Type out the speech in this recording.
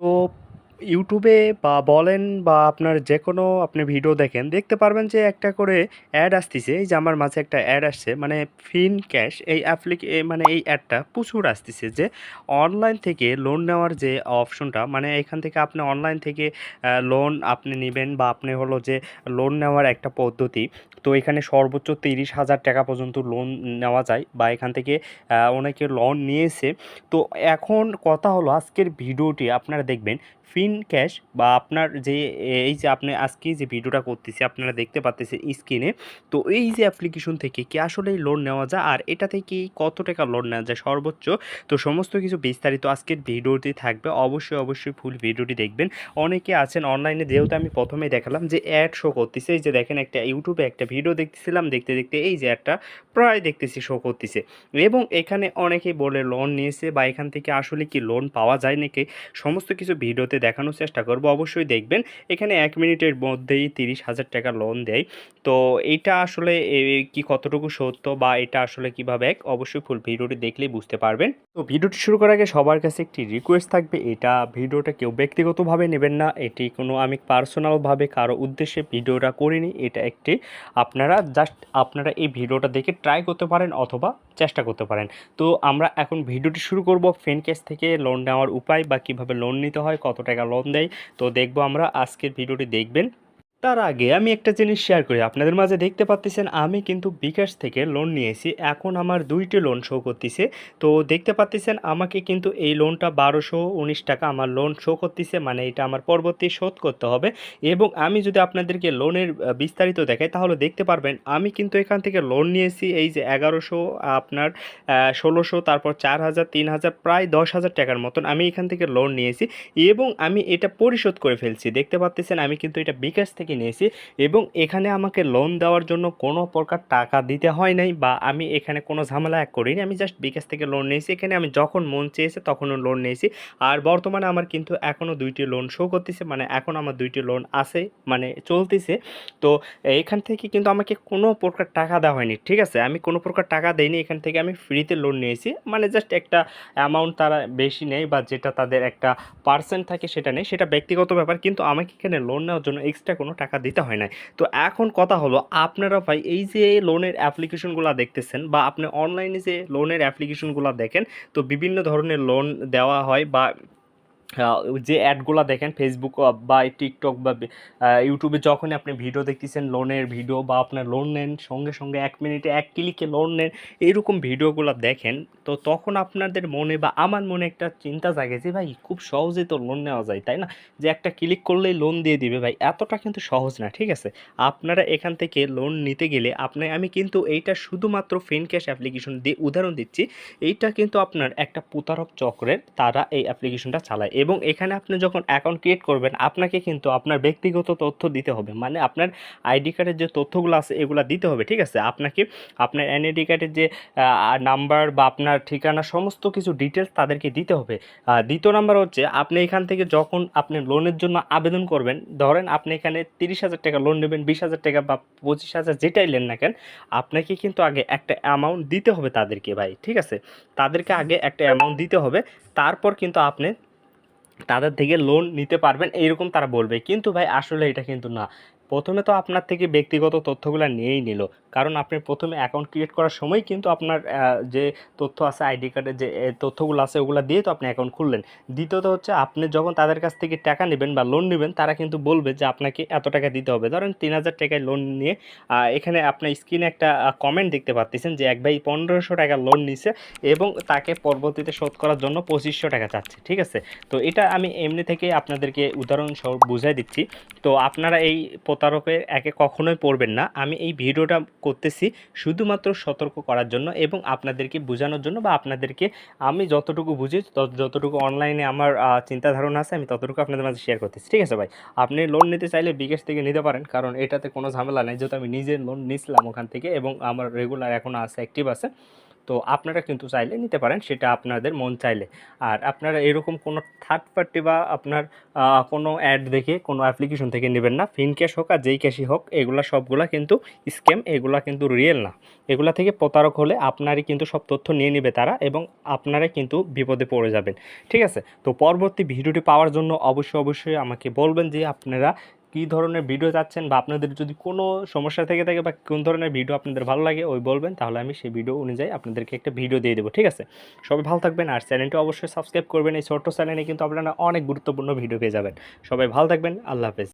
তো ইউটিউবে বা বলেন বা আপনার যে কোনো আপনি ভিডিও দেখেন, দেখতে পারবেন যে একটা করে অ্যাড আসতেছে, এই যে আমার মাঝে একটা অ্যাড আসছে মানে ফিন ক্যাশ এই অ্যাপ্লিক মানে এই অ্যাডটা প্রচুর আসতেছে যে অনলাইন থেকে লোন নেওয়ার যে অপশনটা মানে এখান থেকে আপনি অনলাইন থেকে লোন আপনি নেবেন বা আপনি হলো যে লোন নেওয়ার একটা পদ্ধতি, তো এখানে সর্বোচ্চ তিরিশ হাজার টাকা পর্যন্ত লোন নেওয়া যায় বা এখান থেকে অনেকে লোন নিয়েছে। তো এখন কথা হলো আজকের ভিডিওটি আপনারা দেখবেন ফিন ক্যাশ বা আপনার যে, এই যে আপনি আজকে যে ভিডিওটা করতেছি, আপনারা দেখতে পাচ্ছেন স্ক্রিনে তো এই যে অ্যাপ্লিকেশন থেকে কি আসলেই লোন নেওয়া যায়? আর এটা থেকে কত টাকা লোন নেওয়া যায় সর্বোচ্চ? তো সমস্ত কিছু বিস্তারিত আজকের ভিডিওটি থাকবে। অবশ্যই অবশ্যই ফুল ভিডিওটি দেখবেন। অনেকে আছেন অনলাইনে যেহেতু আমি প্রথমেই দেখালাম যে অ্যাড শো করতেছে, এই যে দেখেন একটা ইউটিউবে একটা ভিডিও দেখতেছিলাম, দেখতে দেখতে এই যে অ্যাডটা প্রায় দেখতেছি শো করতেছে। এবং এখানে অনেকেই বলে লোন নিয়েছে বা এখান থেকে আসলে কি লোন পাওয়া যায় নাকি? সমস্ত কিছু ভিডিওতে দেখানোর চেষ্টা করব। অবশ্যই দেখবেন। এখানে এক মিনিটের মধ্যেই তিরিশ হাজার টাকা লোন দেয়। তো এটা আসলে কি কতটুকু সত্য বা এটা আসলে কীভাবে এক? অবশ্যই ফুল ভিডিওটি দেখলেই বুঝতে পারবেন। তো ভিডিওটি শুরু করার আগে সবার কাছে একটি রিকোয়েস্ট থাকবে। এটা ভিডিওটা কেউ ব্যক্তিগতভাবে নেবেন না। এটি কোনো আমি পার্সোনালভাবে কারও উদ্দেশ্যে ভিডিওটা করিনি। এটা একটি আপনারা জাস্ট আপনারা এই ভিডিওটা দেখে ট্রাই করতে পারেন অথবা চেষ্টা করতে পারেন। তো আমরা এখন ভিডিওটি শুরু করব। ফেনকেস থেকে লোন নেওয়ার উপায় বা কীভাবে লোন নিতে হয় কত টাকা লোন দেয়। তো দেখব আমরা আজকের ভিডিওটি দেখবেন। তার আগে আমি একটা জিনিস শেয়ার করি। আপনাদের মাঝে দেখতে পাচ্ছেন আমি কিন্তু বিকাশ থেকে লোন নিয়েছি। এখন আমার দুইটি লোন শো করতেছে। তো দেখতে পাচ্ছেন আমাকে কিন্তু এই লোনটা বারোশো উনিশ টাকা আমার লোন শো করতেছে মানে এটা আমার পরবর্তী শোধ করতে হবে। এবং আমি যদি আপনাদেরকে লোনের বিস্তারিত দেখাই, তাহলে দেখতে পারবেন, আমি কিন্তু এখান থেকে লোন নিয়েছি, এই যে এগারোশো, আপনার ষোলোশো, তারপর চার হাজার তিন হাজার প্রায় দশ হাজার টাকার মতন আমি এখান থেকে লোন নিয়েছি। এবং আমি এটা পরিশোধ করে ফেলছি। দেখতে পাচ্ছেন আমি কিন্তু এটা বিকাশ থেকে নিয়েছি এবং এখানে আমাকে লোন দেওয়ার জন্য কোনো প্রকার টাকা দিতে হয় নাই বা আমি এখানে কোনো ঝামেলা এক করিনি। আমি জাস্ট বিকাশ থেকে লোন নিয়েছি। এখানে আমি যখন মন চেয়েছে তখনও লোন নিয়েছি। আর বর্তমানে আমার কিন্তু এখনও দুইটি লোন শো করতেছে। মানে এখন আমার দুইটি লোন আছে মানে চলতেছে। তো এখান থেকে কিন্তু আমাকে কোনো প্রকার টাকা দেওয়া হয়নি, ঠিক আছে? আমি কোনো প্রকার টাকা দেইনি। এখান থেকে আমি ফ্রিতে লোন নিয়েছি। মানে জাস্ট একটা অ্যামাউন্ট তারা বেশি নেয় বা যেটা তাদের একটা পার্সেন্ট থাকে সেটা নেই সেটা ব্যক্তিগত ব্যাপার। কিন্তু আমাকে এখানে লোন নেওয়ার জন্য এক্সট্রা কোনো টাকা দিতে হয় না তো এখন কথা হলো, আপনারা ভাই এই যে লোনের অ্যাপ্লিকেশনগুলো দেখতেছেন বা আপনি অনলাইনে যে লোনের অ্যাপ্লিকেশনগুলো দেখেন, তো বিভিন্ন ধরনের লোন দেওয়া হয় বা যে অ্যাডগুলো দেখেন ফেসবুক বা টিকটক বা ইউটিউবে যখনই আপনি ভিডিও দেখতেছেন লোনের ভিডিও বা আপনার লোন নেন, সঙ্গে সঙ্গে এক মিনিটে এক ক্লিকে লোন নেন এইরকম ভিডিওগুলো দেখেন, তো তখন আপনাদের মনে বা আমার মনে একটা চিন্তা জাগে যে, ভাই, খুব সহজে তো লোন নেওয়া যায়, তাই না? যে একটা ক্লিক করলেই লোন দিয়ে দিবে, ভাই, এতটা কিন্তু সহজ না, ঠিক আছে? আপনারা এখান থেকে লোন নিতে গেলে আপনি আমি কিন্তু এইটা শুধুমাত্র ফিন ক্যাশ অ্যাপ্লিকেশন দিয়ে উদাহরণ দিচ্ছি, এইটা কিন্তু আপনার একটা প্রতারক চক্রের, তারা এই অ্যাপ্লিকেশনটা চালায় এবং এখানে আপনি যখন অ্যাকাউন্ট ক্রিয়েট করবেন, আপনাকে কিন্তু আপনার ব্যক্তিগত তথ্য দিতে হবে। মানে আপনার আইডি কার্ডের যে তথ্যগুলো আছে, এগুলো দিতে হবে, ঠিক আছে? আপনাকে আপনার এনআইডি কার্ডের যে নাম্বার বা আপনার ঠিকানা সমস্ত কিছু ডিটেলস তাদেরকে দিতে হবে। দ্বিতীয় নাম্বার হচ্ছে, আপনি এখান থেকে যখন আপনি লোনের জন্য আবেদন করবেন, ধরেন আপনি এখানে তিরিশ হাজার টাকা লোন নেবেন, বিশ হাজার টাকা বা পঁচিশ হাজার যেটাই নেন না কেন, আপনাকে কিন্তু আগে একটা অ্যামাউন্ট দিতে হবে তাদেরকে ভাই, ঠিক আছে? তাদেরকে আগে একটা অ্যামাউন্ট দিতে হবে। তারপর কিন্তু আপনি তাদের থেকে লোন নিতে পারবেন এইরকম তারা বলবে। কিন্তু ভাই আসলে এটা কিন্তু না। প্রথমে তো আপনার থেকে ব্যক্তিগত তথ্যগুলো নিয়েই নিল। কারণ আপনি প্রথমে অ্যাকাউন্ট ক্রিয়েট করার সময় কিন্তু আপনার যে তথ্য আছে আইডি কার্ডের যে তথ্যগুলো আছে, ওগুলো দিয়ে তো আপনি অ্যাকাউন্ট খুললেন। দ্বিতীয়ত হচ্ছে, আপনি যখন তাদের কাছ থেকে টাকা নেবেন বা লোন নেবেন, তারা কিন্তু বলবে যে, আপনাকে এত টাকা দিতে হবে। ধরেন তিন হাজার টাকায় লোন নিয়ে এখানে আপনার স্ক্রিনে একটা কমেন্ট দেখতে পাচ্ছেন যে, এক ভাই পনেরোশো টাকা লোন নিছে এবং তাকে পরবর্তীতে শোধ করার জন্য পঁচিশশো টাকা চাচ্ছে। ঠিক আছে? তো এটা আমি এমনি থেকে আপনাদেরকে উদাহরণস্বরূপ বুঝাই দিচ্ছি। তো আপনারা এই প্রতারকের একে কখনোই পড়বেন না। আমি এই ভিডিওটা করতেছি শুধুমাত্র সতর্ক করার জন্য এবং আপনাদেরকে বোঝানোর জন্য বা আপনাদেরকে আমি যতটুকু বুঝি যতটুকু অনলাইনে আমার আহ, চিন্তা ধারণা আছে আমি ততটুকু আপনাদের মাঝে শেয়ার করতেছি। ঠিক আছে ভাই? আপনি লোন নিতে চাইলে বিকাশ থেকে নিতে পারেন কারণ এটাতে কোনো ঝামেলা নেই। যেহেতু আমি নিজে লোন নিয়েছিলাম ওখান থেকে এবং আমার রেগুলার এখনও আছে অ্যাক্টিভ আছে। তো আপনারা কিন্তু চাইলে নিতে পারেন, সেটা আপনাদের মন চাইলে। আর আপনারা এরকম কোনো থার্ড পার্টি বা আপনার কোনো অ্যাড দেখে, কোনো অ্যাপ্লিকেশন থেকে নেবেন না। ফিন ক্যাশ হোক আর যেই ক্যাশই হোক, এগুলা সবগুলা কিন্তু স্ক্যাম এগুলা কিন্তু রিয়েল না। এগুলা থেকে প্রতারক হলে আপনারই কিন্তু সব তথ্য নিয়ে নেবে তারা এবং আপনারাই কিন্তু বিপদে পড়ে যাবেন। ঠিক আছে? তো পরবর্তী ভিডিওটি পাওয়ার জন্য অবশ্যই অবশ্যই আমাকে বলবেন যে আপনারা কী ধরনের ভিডিও চাচ্ছেন বা আপনাদের যদি কোনো সমস্যা থেকে থাকে বা কোন ধরনের ভিডিও আপনাদের ভালো লাগে, ওই বলবেন, তাহলে আমি সেই ভিডিও অনুযায়ী আপনাদেরকে একটা ভিডিও দিয়ে দেবো, ঠিক আছে? সবাই ভালো থাকবেন আর চ্যানেলটি অবশ্যই সাবস্ক্রাইব করবেন, এই ছোট্ট চ্যানেলে কিন্তু আপনারা অনেক গুরুত্বপূর্ণ ভিডিও পেয়ে যাবেন। সবাই ভালো থাকবেন, আল্লাহ হাফেজ।